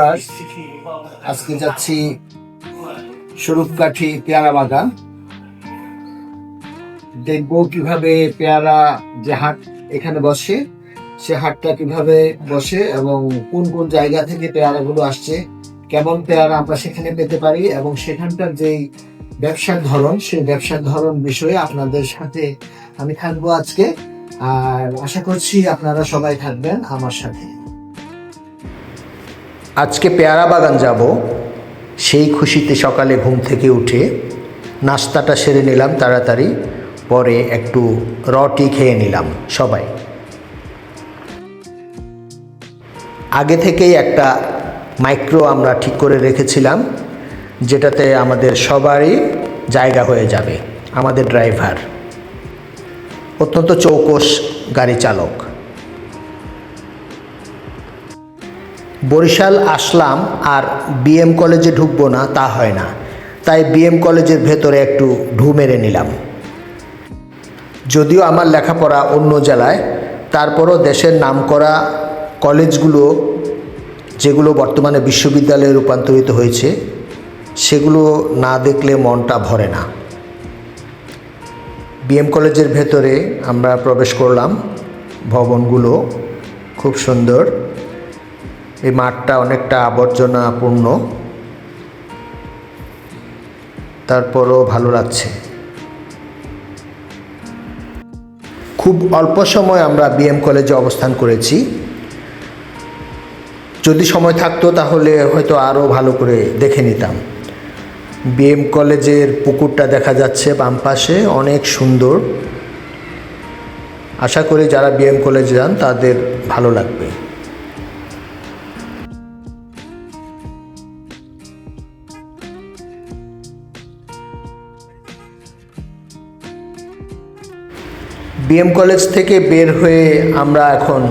Viewers আজকে যাচ্ছি স্বরূপকাঠি পেয়ারা বাগান। দেখব কীভাবে পেয়ারা যে হাট এখানে বসে, সে হাটটা কীভাবে বসে এবং কোন কোন জায়গা থেকে পেয়ারাগুলো আসছে, কেমন পেয়ারা আমরা সেখানে পেতে পারি এবং সেখানকার যেই ব্যবসার ধরন, সেই ব্যবসার ধরন বিষয়ে আপনাদের সাথে আমি থাকব আজকে। আর আশা করছি আপনারা সবাই থাকবেন আমার সাথে। আজকে পেয়ারা বাগান যাব। সেই খুশিতে সকালে ঘুম থেকে উঠে নাস্তাটা সেরে নিলাম তাড়াতাড়ি, পরে একটু রটি খেয়ে নিলাম সবাই। আগে থেকেই একটা মাইক্রো আমরা ঠিক করে রেখেছিলাম, যেটাতে আমাদের সবারই জায়গা হয়ে যাবে, আমাদের ড্রাইভার। অত্যন্ত চৌকস গাড়ি চালক। বরিশাল আসলাম আর বিএম কলেজে ঢুকবো না, তা হয় না। তাই বিএম কলেজের ভেতরে একটু ঢু মেরে নিলাম। যদিও আমার লেখাপড়া অন্য জেলায়, তারপরও দেশের নামকরা কলেজগুলো, যেগুলো বর্তমানে বিশ্ববিদ্যালয়ে রূপান্তরিত হয়েছে, সেগুলো না দেখলে মনটা ভরে না। বিএম কলেজের ভেতরে আমরা প্রবেশ করলাম। ভবনগুলো খুব সুন্দর। এই মাঠটা অনেকটা আবর্জনাপূর্ণ। তারপরও ভালো লাগছে। খুব অল্প সময় আমরা বিএম কলেজে অবস্থান করেছি। যদি সময় থাকতো তাহলে হয়তো আরও ভালো করে দেখে নিতাম। বিএম কলেজের পুকুরটা দেখা যাচ্ছে বাম পাশে, অনেক সুন্দর। আশা করি যারা বিএম কলেজে যান তাদের ভালো লাগবে। বিএম কলেজ থেকে বের হয়ে আমরা এখন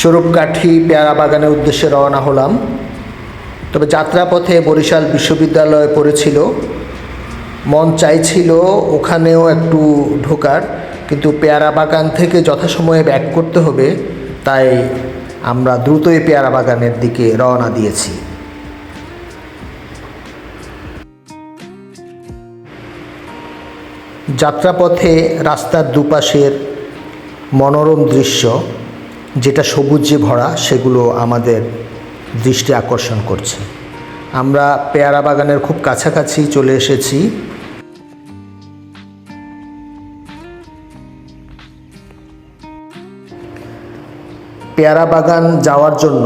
স্বরূপকাঠি পেয়ারা বাগানের উদ্দেশ্যে রওনা হলাম। তবে যাত্রাপথে বরিশাল বিশ্ববিদ্যালয়ে পড়েছিল। মন চাইছিল ওখানেও একটু ঢোকার, কিন্তু পেয়ারা বাগান থেকে যথাসময়ে ব্যাক করতে হবে, তাই আমরা দ্রুতই পেয়ারা বাগানের দিকে রওনা দিয়েছি। যাত্রাপথে রাস্তার দুপাশের মনোরম দৃশ্য, যেটা সবুজে ভরা, সেগুলো আমাদের দৃষ্টি আকর্ষণ করছে। আমরা পেয়ারা বাগানের খুব কাছাকাছি চলে এসেছি। পেয়ারা বাগান যাওয়ার জন্য,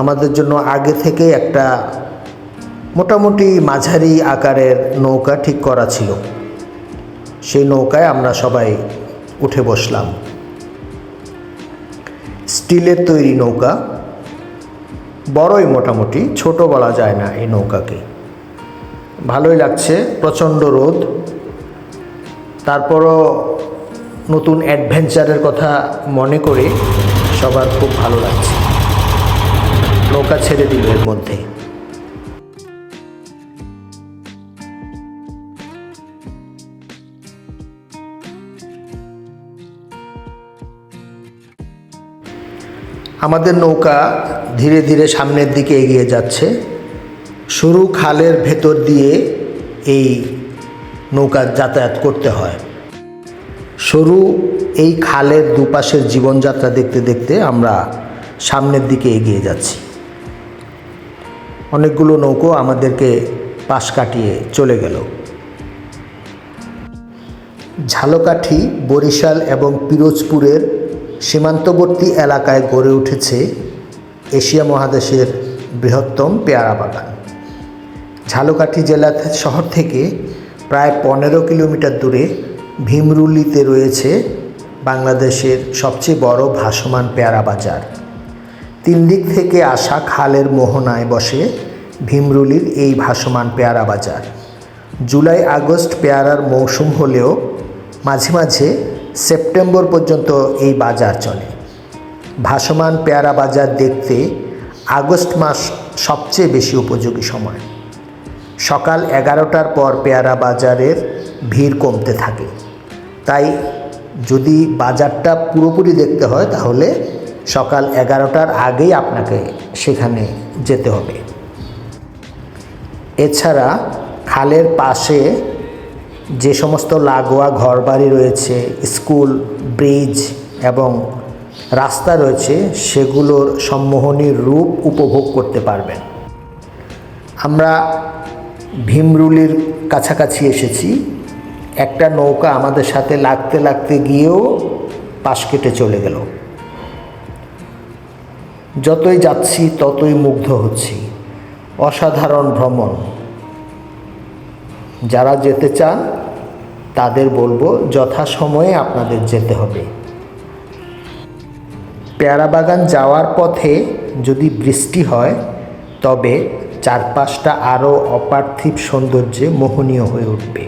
আমাদের জন্য আগে থেকে একটা মোটামুটি মাঝারি আকারের নৌকা ঠিক করা ছিল। সেই নৌকায় আমরা সবাই উঠে বসলাম। স্টিলের তৈরি নৌকা, বড়ই মোটামুটি, ছোট বলা যায় না এই নৌকাকে। ভালোই লাগছে, প্রচণ্ড রোদ। তারপরও নতুন অ্যাডভেঞ্চারের কথা মনে করে সবার খুব ভালো লাগছে। নৌকা ছেড়ে দিল এর মধ্যে। আমাদের নৌকা ধীরে ধীরে সামনের দিকে এগিয়ে যাচ্ছে। সরু খালের ভেতর দিয়ে এই নৌকা যাতায়াত করতে হয়। সরু এই খালের দুপাশের জীবনযাত্রা দেখতে দেখতে আমরা সামনের দিকে এগিয়ে যাচ্ছি। অনেকগুলো নৌকো আমাদেরকে পাশ কাটিয়ে চলে গেল। ঝালকাঠি, বরিশাল এবং পিরোজপুরের সীমান্তবর্তী এলাকায় গড়ে উঠেছে এশিয়া মহাদেশের বৃহত্তম পেয়ারা বাগান। ঝালকাঠি জেলা শহর থেকে প্রায় পনেরো কিলোমিটার দূরে ভীমরুলিতে রয়েছে বাংলাদেশের সবচেয়ে বড় ভাসমান পেয়ারা বাজার। তিন দিক থেকে আসা খালের মোহনায় বসে ভীমরুলির এই ভাসমান পেয়ারা বাজার। জুলাই আগস্ট পেয়ারার মৌসুম হলেও মাঝে মাঝে সেপ্টেম্বর পর্যন্ত এই বাজার চলে। ভাসমান পেয়ারা বাজার দেখতে আগস্ট মাস সবচেয়ে বেশি উপযোগী সময়। সকাল এগারোটার পর পেয়ারা বাজারের ভিড় কমতে থাকে। তাই যদি বাজারটা পুরোপুরি দেখতে হয়, তাহলে সকাল এগারোটার আগেই আপনাকে সেখানে যেতে হবে। এছাড়া খালের পাশে যে সমস্ত লাগোয়া ঘরবাড়ি রয়েছে, স্কুল, ব্রিজ এবং রাস্তা রয়েছে, সেগুলোর সম্মোহনীর রূপ উপভোগ করতে পারবেন। আমরা ভীমরুলির কাছাকাছি এসেছি। একটা নৌকা আমাদের সাথে লাগতে লাগতে গিয়েও পাশ কেটে চলে গেল। যতই যাচ্ছি, ততই মুগ্ধ হচ্ছি। অসাধারণ ভ্রমণ। যারা যেতে চান, তাদের বলব যথাসময়ে আপনাদের যেতে হবে। পেয়ারা বাগান যাওয়ার পথে যদি বৃষ্টি হয়, তবে চারপাশটা আরও অপার্থিব সৌন্দর্যে মোহনীয় হয়ে উঠবে।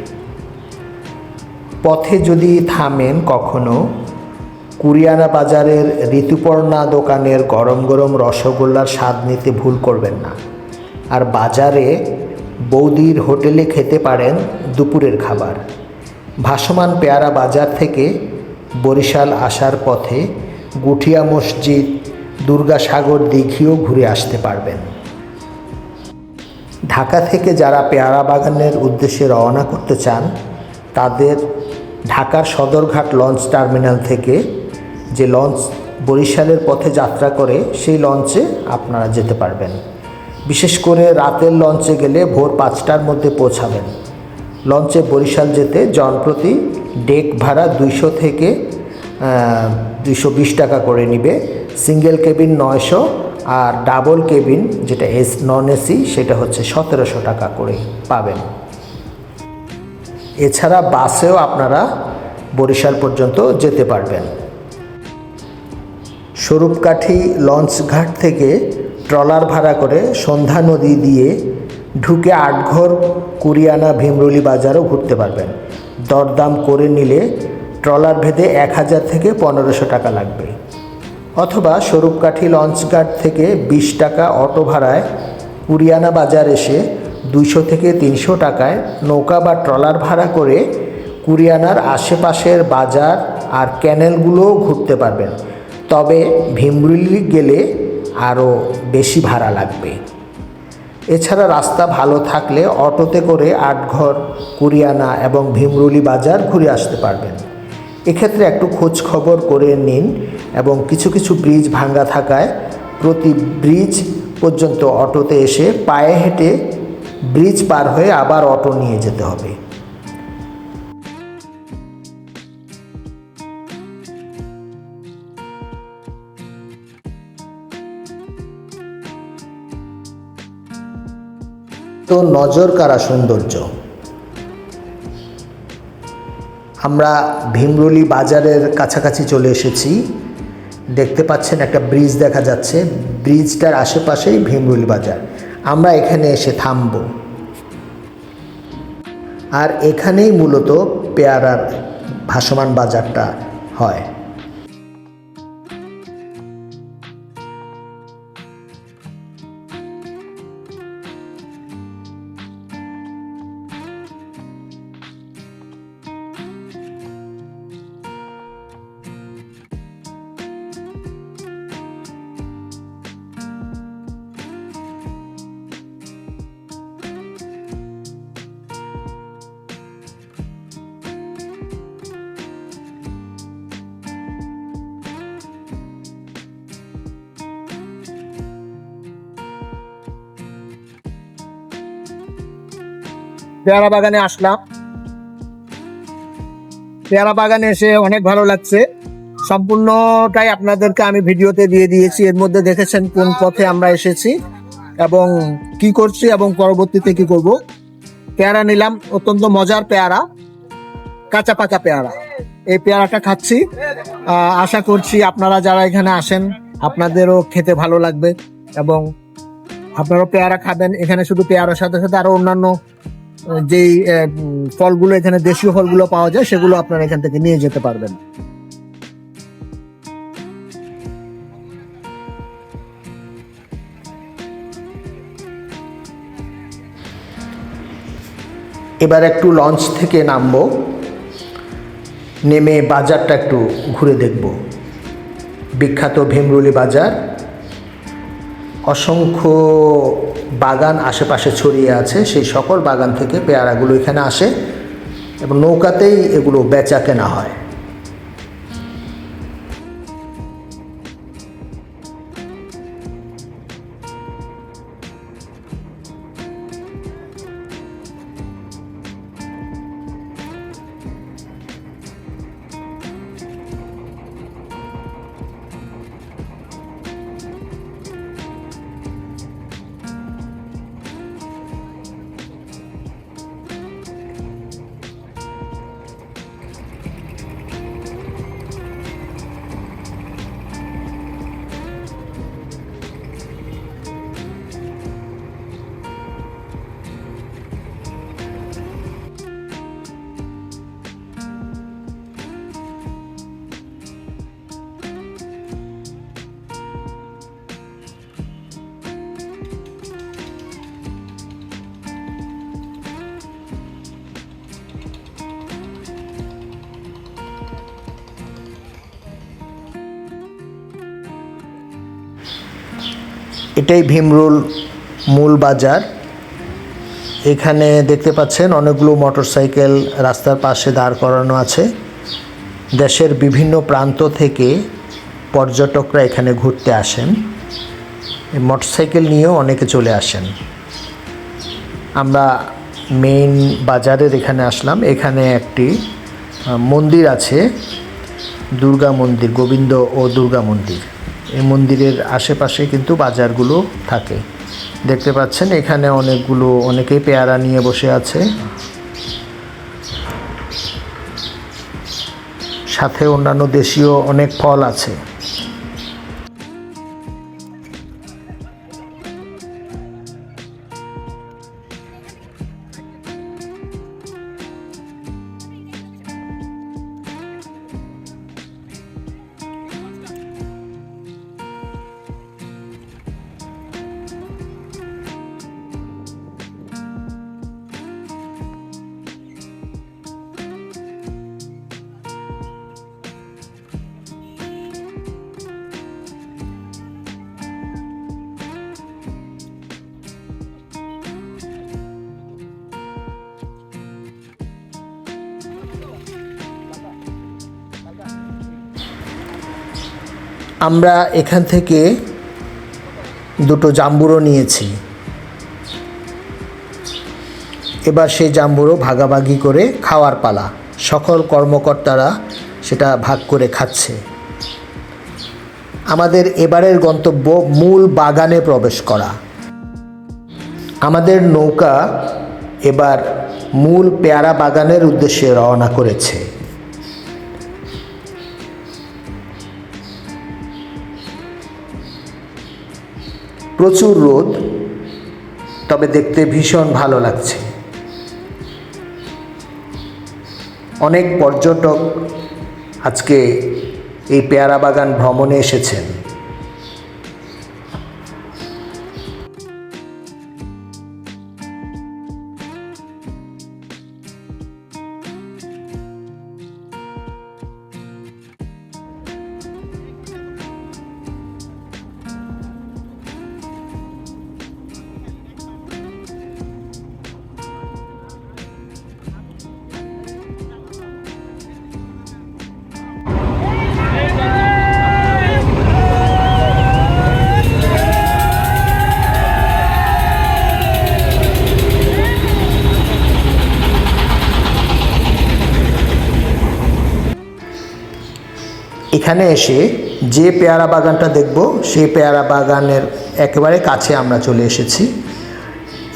পথে যদি থামেন কখনো, কুরিয়ানা বাজারের ঋতুপর্ণা দোকানের গরম গরম রসগোল্লার স্বাদ নিতে ভুল করবেন না। আর বাজারে বৌদির হোটেলে খেতে পারেন দুপুরের খাবার। ভাসমান পেয়ারা বাজার থেকে বরিশাল আসার পথে গুঠিয়া মসজিদ দুর্গাসাগর দিঘিও ঘুরে আসতে পারবেন। ঢাকা থেকে যারা পেয়ারা বাগানের উদ্দেশ্যে রওনা করতে চান, তাদের ঢাকার সদরঘাট লঞ্চ টার্মিনাল থেকে যে লঞ্চ বরিশালের পথে যাত্রা করে, সেই লঞ্চে আপনারা যেতে পারবেন। বিশেষ করে রাতের লঞ্চে গেলে ভোর পাঁচটার মধ্যে পৌঁছাবেন। লঞ্চে বরিশাল যেতে জনপ্রতি ডেক ভাড়া দুইশো থেকে দুইশো বিশ টাকা করে নিবে। সিঙ্গেল কেবিন নয়শো আর ডাবল কেবিন যেটা এস নন এসি সেটা হচ্ছে সতেরোশো টাকা করে পাবেন। এছাড়া বাসেও আপনারা বরিশাল পর্যন্ত যেতে পারবেন। স্বরূপকাঠি লঞ্চ ঘাট থেকে ট্রলার ভাড়া করে সন্ধ্যা নদী দিয়ে ঢুকে আটঘর কুরিয়ানা ভীমরুলি বাজারও ঘুরতে পারবেন। দরদাম করে নিলে ট্রলার ভেদে এক হাজার থেকে পনেরোশো টাকা লাগবে। অথবা স্বরূপকাঠি লঞ্চ ঘাট থেকে বিশ টাকা অটো ভাড়ায় কুরিয়ানা বাজার এসে দুইশো থেকে তিনশো টাকায় নৌকা বা ট্রলার ভাড়া করে কুরিয়ানার আশেপাশের বাজার আর ক্যানেলগুলোও ঘুরতে পারবেন। তবে ভীমরুলি গেলে আরও বেশি ভাড়া লাগবে। এছাড়া রাস্তা ভালো থাকলে অটোতে করে আটঘর, কুরিয়ানা এবং ভীমরুলি বাজার ঘুরে আসতে পারবেন। এক্ষেত্রে একটু খোঁজ খবর করে নিন এবং কিছু কিছু ব্রিজ ভাঙ্গা থাকায় প্রতি ব্রিজ পর্যন্ত অটোতে এসে পায়ে হেঁটে ব্রিজ পার হয়ে আবার অটো নিয়ে যেতে হবে। তো নজর কারা সৌন্দর্য? আমরা ভীমরুলি বাজারের কাছাকাছি চলে এসেছি। দেখতে পাচ্ছেন একটা ব্রিজ দেখা যাচ্ছে। ব্রিজটার আশেপাশেই ভীমরুলি বাজার। আমরা এখানে এসে থামব। আর এখানেই মূলত পেয়ারার ভাসমান বাজারটা হয়। পেয়ারা বাগানে আসলাম। পেয়ারা বাগানে এসে অনেক ভালো লাগছে। সম্পূর্ণটাই আপনাদেরকে আমি ভিডিওতে দিয়ে দিয়েছি। এর মধ্যে দেখেছেন কোন পথে আমরা এসেছি এবং কি করছি এবং পরবর্তীতে কি করব। পেয়ারা নিলাম, অত্যন্ত মজার পেয়ারা, কাঁচা পাকা পেয়ারা। এই পেয়ারাটা খাচ্ছি। আশা করছি আপনারা যারা এখানে আসেন, আপনাদেরও খেতে ভালো লাগবে এবং আপনারাও পেয়ারা খাবেন। এখানে শুধু পেয়ারার সাথে সাথে আরও অন্যান্য যেই ফলগুলো এখানে দেশীয় ফলগুলো পাওয়া যায়, সেগুলো আপনারা এখান থেকে নিয়ে যেতে পারবেন। এবার একটু লঞ্চ থেকে নামবো। নেমে বাজারটা একটু ঘুরে দেখব। বিখ্যাত ভীমরুলি বাজার। অসংখ্য বাগান আশেপাশে ছড়িয়ে আছে, সেই সকল বাগান থেকে পেয়ারাগুলো এখানে আসে এবং নৌকাতেই এগুলো বেচা কেনা হয়। এটাই ভীমরুল মূল বাজার। এখানে দেখতে পাচ্ছেন অনেকগুলো মোটরসাইকেল রাস্তার পাশে দাঁড় করানো আছে। দেশের বিভিন্ন প্রান্ত থেকে পর্যটকরা এখানে ঘুরতে আসেন। মোটরসাইকেল নিয়েও অনেকে চলে আসেন। আমরা মেইন বাজারের এখানে আসলাম। এখানে একটি মন্দির আছে, দুর্গা মন্দির, গোবিন্দ ও দুর্গা মন্দির। এই মন্দিরের আশেপাশে কিন্তু বাজারগুলো থাকে। দেখতে পাচ্ছেন, এখানে অনেকগুলো, অনেকেই পেয়ারা নিয়ে বসে আছে। সাথে অন্যান্য দেশীয় অনেক ফল আছে। আমরা এখান থেকে দুটো জাম্বুরো নিয়েছি। এবার সেই জাম্বুরো ভাগাভাগি করে খাওয়ার পালা। সকল কর্মকর্তারা সেটা ভাগ করে খাচ্ছে। আমাদের এবারের গন্তব্য মূল বাগানে প্রবেশ করা। আমাদের নৌকা এবার মূল পেয়ারা বাগানের উদ্দেশ্যে রওনা করেছে। প্রচুর রোদ, তবে দেখতে ভীষণ ভালো লাগছে। অনেক পর্যটক আজকে এই পেয়ারা বাগান ভ্রমণে এসেছেন। এখানে এসে যে পেয়ারা বাগানটা দেখব, সেই পেয়ারা বাগানের একেবারে কাছে আমরা চলে এসেছি।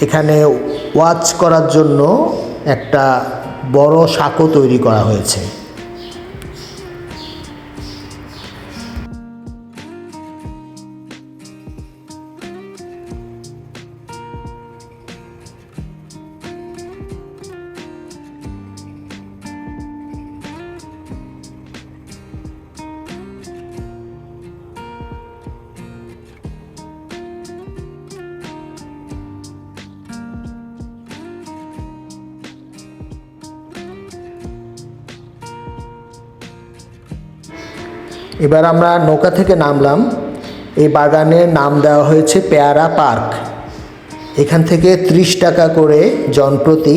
এখানে ওয়াচ করার জন্য একটা বড় সাঁকো তৈরি করা হয়েছে। এবার আমরা নৌকা থেকে নামলাম। এই বাগানের নাম দেওয়া হয়েছে পেয়ারা পার্ক। এখান থেকে ত্রিশ টাকা করে জনপ্রতি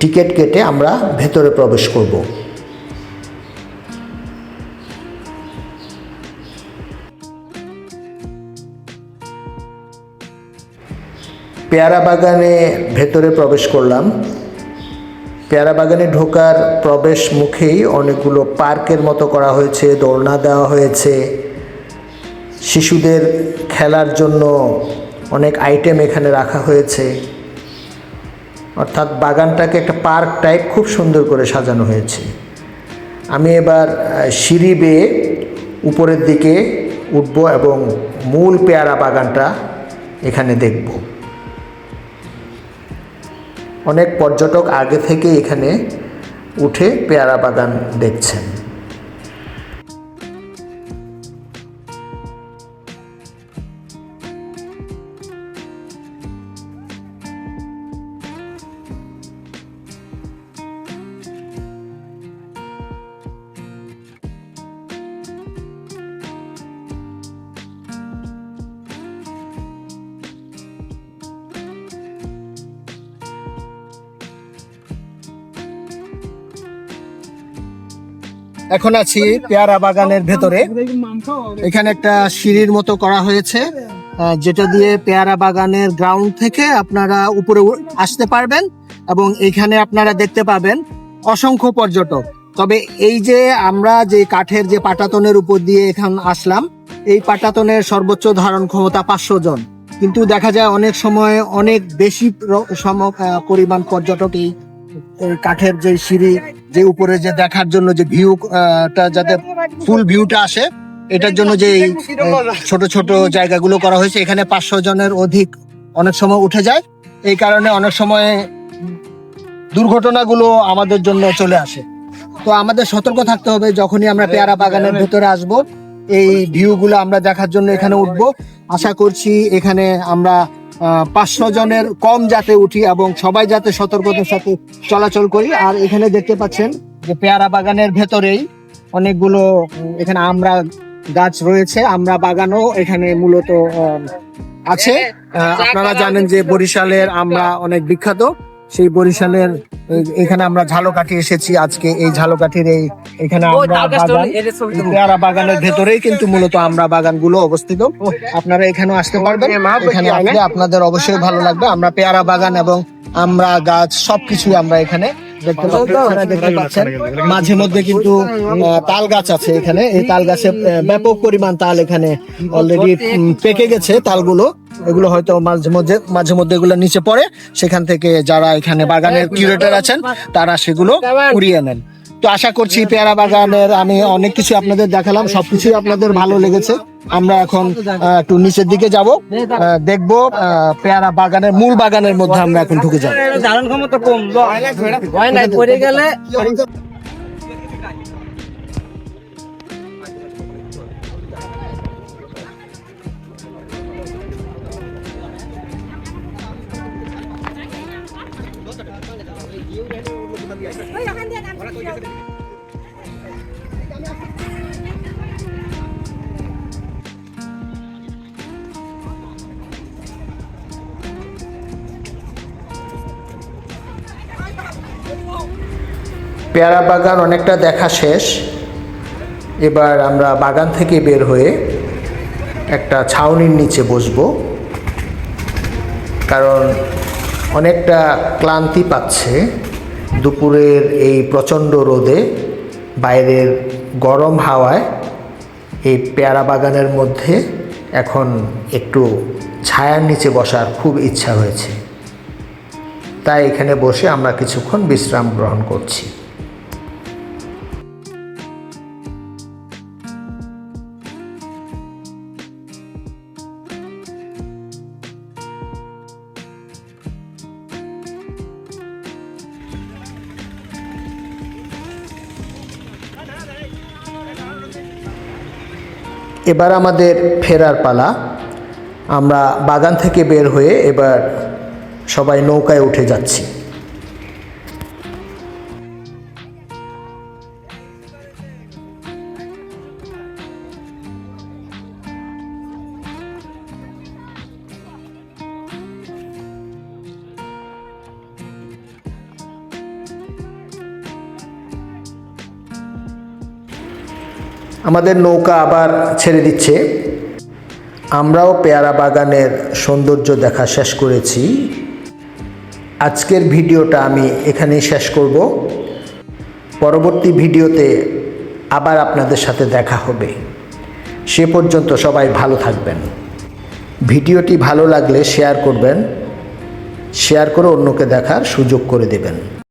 টিকিট কেটে আমরা ভেতরে প্রবেশ করব। পেয়ারা বাগানে ভেতরে প্রবেশ করলাম। পেয়ারা বাগানে ঢোকার প্রবেশ মুখেই অনেকগুলো পার্কের মতো করা হয়েছে, দোলনা দেওয়া হয়েছে। শিশুদের খেলার জন্য অনেক আইটেম এখানে রাখা হয়েছে। অর্থাৎ বাগানটাকে একটা পার্ক টাইপ খুব সুন্দর করে সাজানো হয়েছে। আমি এবার সিঁড়ি বেয়ে উপরের দিকে উঠব এবং মূল পেয়ারা বাগানটা এখানে দেখব। অনেক পর্যটক আগে থেকে এখানে উঠে পেয়ারা বাগান দেখছেন। এখন আছি পেয়ারা বাগানের ভেতরে। এখানে একটা সিঁড়ির মতো করা হয়েছে যেটা দিয়ে পেয়ারা বাগানের গ্রাউন্ড থেকে আপনারা উপরে আসতে পারবেন এবং এখানে আপনারা দেখতে পাবেন অসংখ্য পর্যটক। তবে এই যে আমরা যে কাঠের যে পাটাতনের উপর দিয়ে এখান আসলাম, এই পাটাতনের সর্বোচ্চ ধারণ ক্ষমতা পাঁচশো জন। কিন্তু দেখা যায় অনেক সময় অনেক বেশি পরিমাণ পর্যটক এই কাঠের যে সিঁড়ি যে উপরে যে দেখার জন্য যে ভিউ টা যাতে ফুল ভিউটা আসে, এটার জন্য যে ছোট ছোট জায়গাগুলো করা হয়েছে, এখানে পাঁচশো জনের অধিক অনেক সময় উঠে যায়। এই কারণে অনেক সময় দুর্ঘটনাগুলো আমাদের জন্য চলে আসে। তো আমাদের সতর্ক থাকতে হবে, যখনই আমরা পেয়ারা বাগানের ভেতরে আসব, এই ভিউ গুলো আমরা দেখার জন্য এখানে উঠব। আশা করছি এখানে আমরা পাঁচশো জনের কম যাতে উঠি এবং সবাই যাতে সতর্কতার সাথে চলাচল করি। আর এখানে দেখতে পাচ্ছেন যে পেয়ারা বাগানের ভেতরেই অনেকগুলো এখানে আমরা গাছ রয়েছে, আমরা বাগানও এখানে মূলত আছে। আপনারা জানেন যে বরিশালের আমরা অনেক বিখ্যাত। সেই বরিশালের এখানে আমরা ঝালকাঠি এসেছি আজকে। এই ঝালকাঠির এই এখানে আমরা বাগান পেয়ারা বাগানের ভেতরেই কিন্তু মূলত আমরা বাগানগুলো অবস্থিত। আপনারা এখানে আসতে পারবেন। এখানে আসলে আপনাদের অবশ্যই ভালো লাগবে। আমরা পেয়ারা বাগান এবং আমরা গাছ সবকিছু আমরা এখানে দেখতে পাচ্ছেন। মাঝে মধ্যে কিন্তু তাল গাছ আছে এখানে। এই তাল গাছে ব্যাপক পরিমাণ তাল এখানে অলরেডি পেকে গেছে তালগুলো। এগুলো হয়তো মাঝে মধ্যে মাঝে মধ্যে এগুলো নিচে পড়ে। সেখান থেকে যারা এখানে বাগানের কিউরেটর আছেন তারা সেগুলো উড়িয়ে নেন। তো আশা করছি পেয়ারা বাগানের আমি অনেক কিছু আপনাদের দেখালাম। সবকিছুই আপনাদের ভালো লেগেছে। আমরা এখন আহ, একটু নিচের দিকে যাব। দেখব আহ, পেয়ারা বাগানের মূল বাগানের মধ্যে আমরা এখন ঢুকে যাব। ধারণ ক্ষমতা কম নাই পড়ে গেলে পেয়ারা বাগান অনেকটা দেখা শেষ। এবার আমরা বাগান থেকে বের হয়ে একটা ছাউনির নিচে বসবো। কারণ অনেকটা ক্লান্তি পাচ্ছে দুপুরের এই প্রচণ্ড রোদে। বাইরের গরম হাওয়ায় এই পেয়ারা বাগানের মধ্যে এখন একটু ছায়ার নিচে বসার খুব ইচ্ছা হয়েছে। তাই এখানে বসে আমরা কিছুক্ষণ বিশ্রাম গ্রহণ করছি। এবার আমাদের ফেরার পালা। আমরা বাগান থেকে বের হয়ে এবার সবাই নৌকায় উঠে যাচ্ছি। আমাদের নৌকা আবার ছেড়ে দিচ্ছে। আমরাও পেয়ারা বাগানের সৌন্দর্য দেখা শেষ করেছি। আজকের ভিডিওটা আমি এখানেই শেষ করব। পরবর্তী ভিডিওতে আবার আপনাদের সাথে দেখা হবে। সে পর্যন্ত সবাই ভালো থাকবেন। ভিডিওটি ভালো লাগলে শেয়ার করবেন। শেয়ার করে অন্যকে দেখার সুযোগ করে দেবেন।